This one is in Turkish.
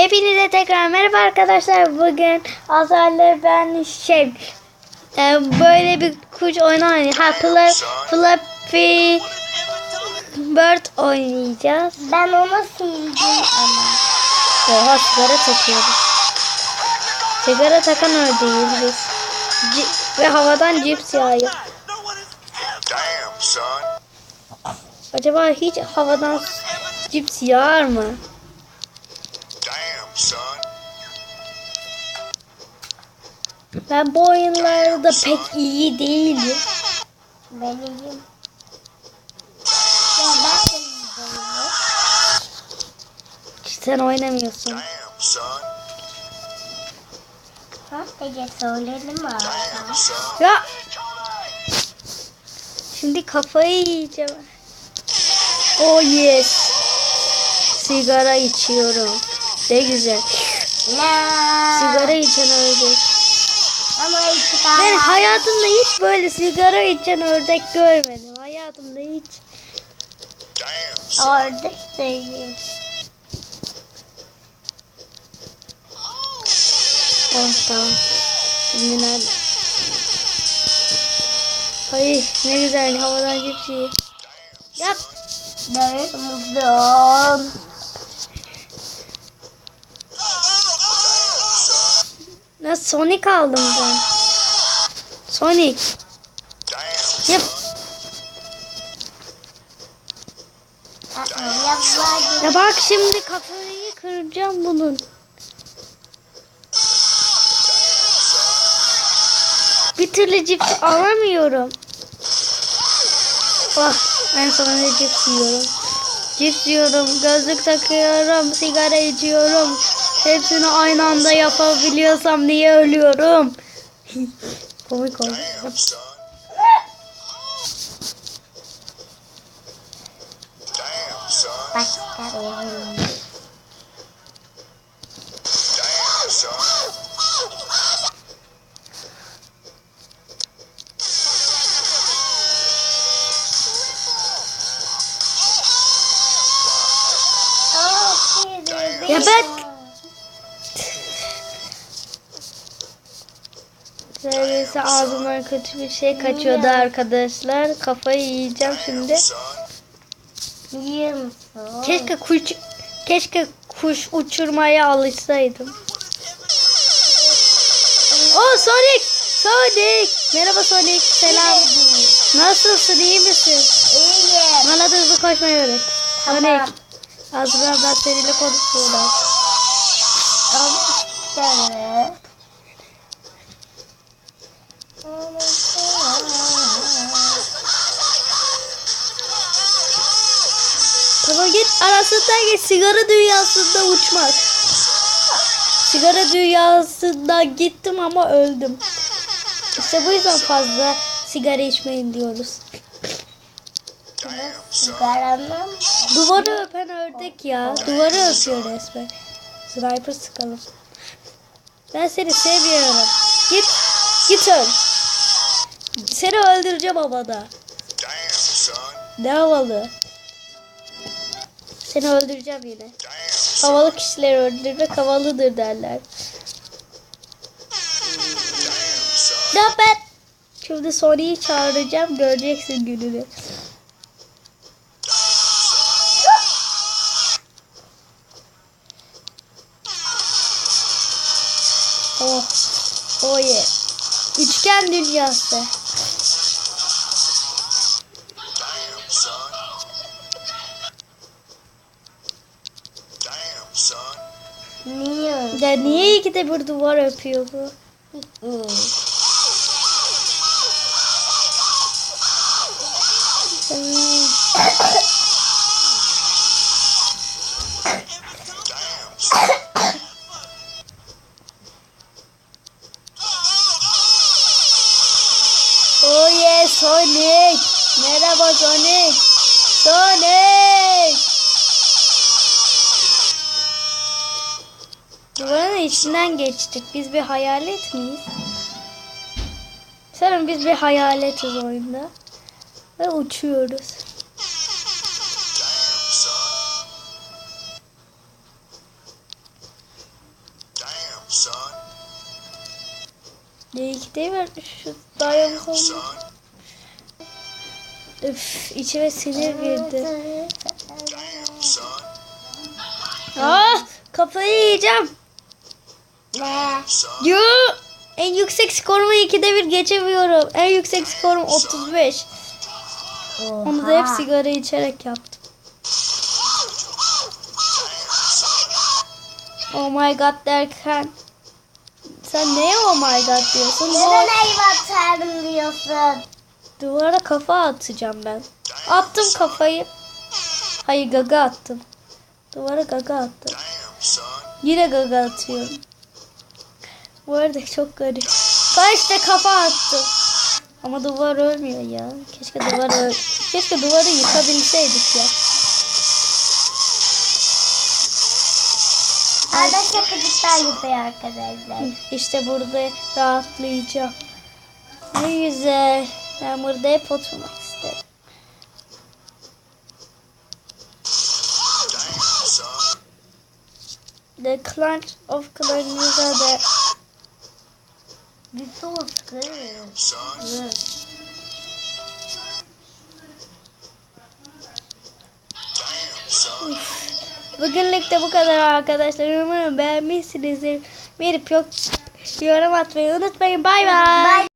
Hepinize tekrar merhaba arkadaşlar. Bugün Azar'la ben şey e, böyle bir kuş oynayacağız. Ha, Fla, Flappy Bird oynayacağız. Ben onu sildim ama. Oha sigara takıyoruz. Sigara takan ördeğiz biz. Ci- ve havadan cips yağıyor. Acaba hiç havadan cips yağar mı? Ben bu oyunlarda pek iyi değilim. Benim. Ya ben de izledim. Sen oynamıyorsun. Damn, son. Ha, Ece söyledim son. Ya. Şimdi kafayı yiyeceğim. Oh yes. Sigara içiyorum. Ne güzel. Sigara içen ördek. Ben hayatımda hiç böyle sigara içen ördek görmedim. Hayatımda hiç. Ördek değil. Oh tamam. Şimdi nerede? Ay ne güzel havadan yiyor. Yap. Evet mutluyum. Nasıl Sonic aldım ben. Sonic. Yap. Ya bak şimdi kafayı kıracağım bunun. Bir türlü cips alamıyorum. Ah en sonunda cips yiyorum. Cips yiyorum, gözlük takıyorum, sigara içiyorum. Hepsini aynı anda yapabiliyorsam niye ölüyorum? Komik oldu. son. Neredeyse ağzımdan kötü bir şey kaçıyordu arkadaşlar. Kafayı yiyeceğim şimdi. Musun? Keşke kuş keşke kuş uçurmaya alışsaydım. O Sonic! Sonic! Merhaba Sonic. Selam. Nasılsın? iyi misin? İyiyim. Bana da hızlı koşmayı öğret. Sonic. Tamam. Azra ben seninle konuşuyorum. Evet. Tamam git arasından git sigara dünyasında uçmak. Sigara dünyasından gittim ama öldüm. İşte bu yüzden fazla sigara içmeyin diyoruz. Sigaranın Duvarı öpen ördek ya. Duvarı öpüyor resmen. Sniper sıkalım. Ben seni seviyorum. Git. Git öl. Seni öldüreceğim havada. Ne havalı. Seni öldüreceğim yine. Havalı kişileri öldürmek havalıdır derler. Ne ben? Şimdi Sony'yi çağıracağım. Göreceksin gününü. Oh. Oh yeah. Üçgen dünyası. Ya niye ikide bir duvar öpüyor bu? Oh yeah Sonic. Merhaba Sonic. Sonic. içinden geçtik. Biz bir hayalet miyiz? Sanırım biz bir hayaletiz oyunda. Ve uçuyoruz. Değil değil mi? Şu dayanık olmuş. Üf içime sinir girdi. Ah kapıyı yiyeceğim. Yo, en yüksek skorumu ikide bir geçemiyorum. En yüksek skorum 35. Onu da hep Oha. sigara içerek yaptım. Oh my god derken sen neye oh my god diyorsun? Neden eyvah tanrım diyorsun? Duvara kafa atacağım ben. Attım kafayı. Hayır gaga attım. Duvara gaga attım. Yine gaga atıyorum. Bu arada çok garip. Kaç da kafa attım. Ama duvar ölmüyor ya. Keşke duvar öl Keşke duvarı yıkabilseydik ya. Arda şakacıklar yapıyor arkadaşlar. İşte burada rahatlayacağım. Ne güzel. Ben burada hep oturmak isterim. The Clash of Clans da Son. Damn, son. Bugünlük de bu kadar arkadaşlar. Umarım beğenmişsinizdir. Bir yok yorum atmayı unutmayın. Bay bay.